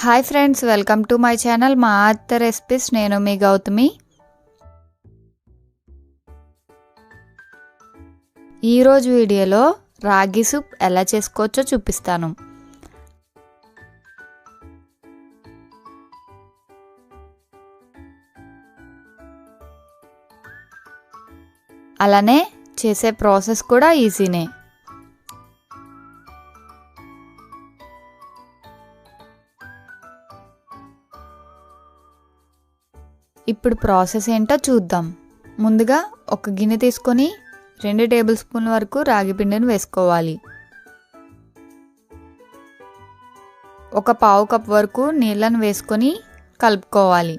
Hi friends welcome to my channel మా అత్త recipes. నేను మీ గౌతమి. ఈరోజు వీడియోలో రాగి సూప్ ఎలా చేసుకోవచ్చో చూపిస్తాను. అలానే చేసే ప్రాసెస్ కూడా ఈజీనే. ఇప్పుడు ప్రాసెస్ ఏంటో చూద్దాం. ముందుగా ఒక గిన్నె తీసుకొని రెండు టేబుల్ స్పూన్ల వరకు రాగి పిండిని వేసుకోవాలి. ఒక పావు కప్ వరకు నీళ్ళను వేసుకొని కలుపుకోవాలి.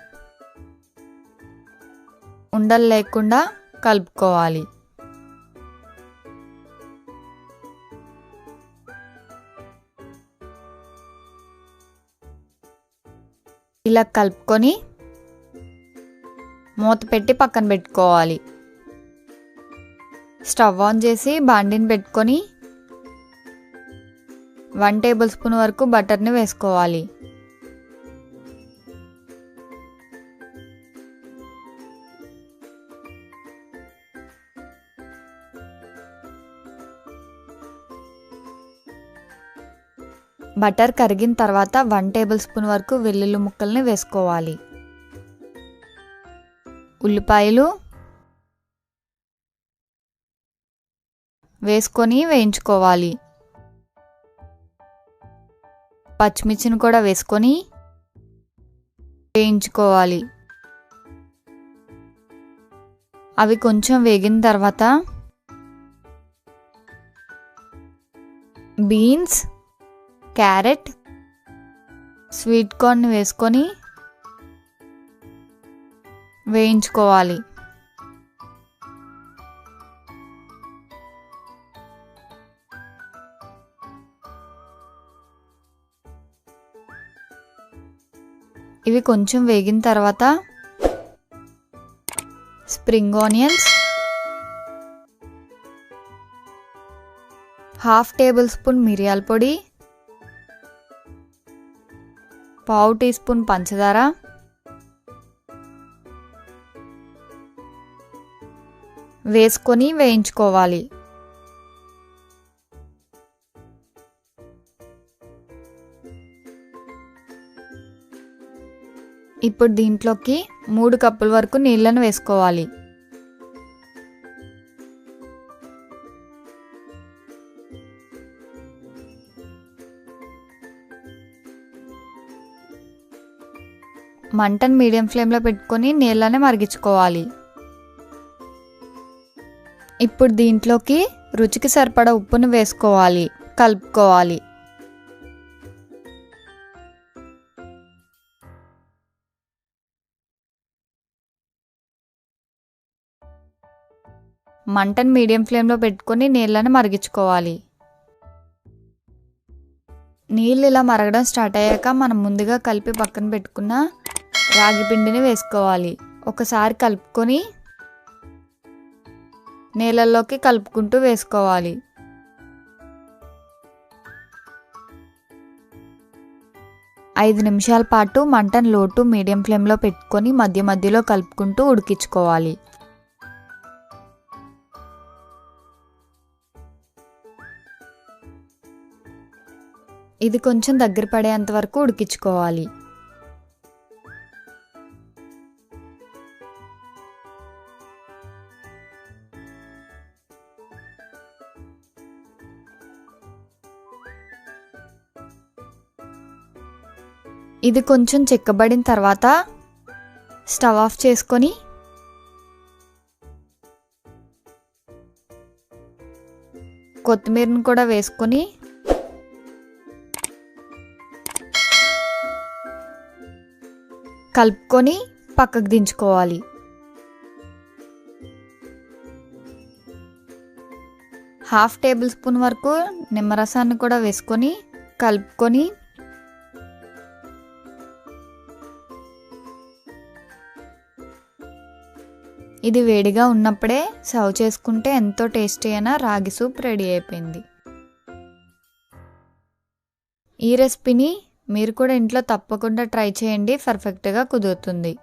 ఉండలు లేకుండా కలుపుకోవాలి. ఇలా కలుపుకొని మూత పెట్టి పక్కన పెట్టుకోవాలి. స్టవ్ ఆన్ చేసి బాండిని పెట్టుకొని వన్ టేబుల్ స్పూన్ వరకు బటర్ని వేసుకోవాలి. బటర్ కరిగిన తర్వాత వన్ టేబుల్ స్పూన్ వరకు వెల్లుల్లి ముక్కల్ని వేసుకోవాలి. ఉల్లిపాయలు వేసుకొని వేయించుకోవాలి. పచ్చిమిర్చిని కూడా వేసుకొని వేయించుకోవాలి. అవి కొంచెం వేగిన తర్వాత బీన్స్ క్యారెట్ స్వీట్ కార్న్ వేసుకొని వేయించుకోవాలి. ఇవి కొంచెం వేగిన తర్వాత spring onions half tablespoon మిరియాల పొడి పావు టీ స్పూన్ పంచదార వేసుకొని వేయించుకోవాలి. ఇప్పుడు దీంట్లోకి మూడు కప్పుల వరకు నీళ్ళను వేసుకోవాలి. మంటను మీడియం ఫ్లేమ్లో పెట్టుకొని నీళ్ళనే మరిగించుకోవాలి. ఇప్పుడు దీంట్లోకి రుచికి సరిపడా ఉప్పును వేసుకోవాలి. కలుపుకోవాలి. మంటను మీడియం ఫ్లేమ్లో పెట్టుకొని నీళ్ళని మరిగించుకోవాలి. నీళ్ళు ఇలా మరగడం స్టార్ట్ అయ్యాక మనం ముందుగా కలిపి పక్కన పెట్టుకున్న రాగి పిండిని వేసుకోవాలి. ఒకసారి కలుపుకొని నీళ్ళల్లోకి కలుపుకుంటూ వేసుకోవాలి. ఐదు నిమిషాల పాటు మంటను లోటు మీడియం ఫ్లేమ్లో పెట్టుకొని మధ్య మధ్యలో కలుపుకుంటూ ఉడికించుకోవాలి. ఇది కొంచెం దగ్గర పడేంత వరకు ఉడికించుకోవాలి. ఇది కొంచెం చెక్కబడిన తర్వాత స్టవ్ ఆఫ్ చేసుకొని కొత్తిమీరను కూడా వేసుకొని కలుపుకొని పక్కకు దించుకోవాలి. హాఫ్ టేబుల్ స్పూన్ వరకు నిమ్మరసాన్ని కూడా వేసుకొని కలుపుకొని ఇది వేడిగా ఉన్నప్పుడే సర్వ్ చేసుకుంటే ఎంతో టేస్టీ అయిన రాగి సూప్ రెడీ అయిపోయింది. ఈ రెసిపీని మీరు కూడా ఇంట్లో తప్పకుండా ట్రై చేయండి పర్ఫెక్ట్గా కుదురుతుంది.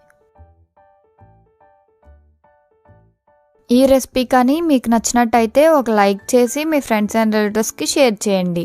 ఈ రెసిపీ కానీ మీకు నచ్చినట్టయితే ఒక లైక్ చేసి మీ ఫ్రెండ్స్ అండ్ రిలేటివ్స్కి షేర్ చేయండి.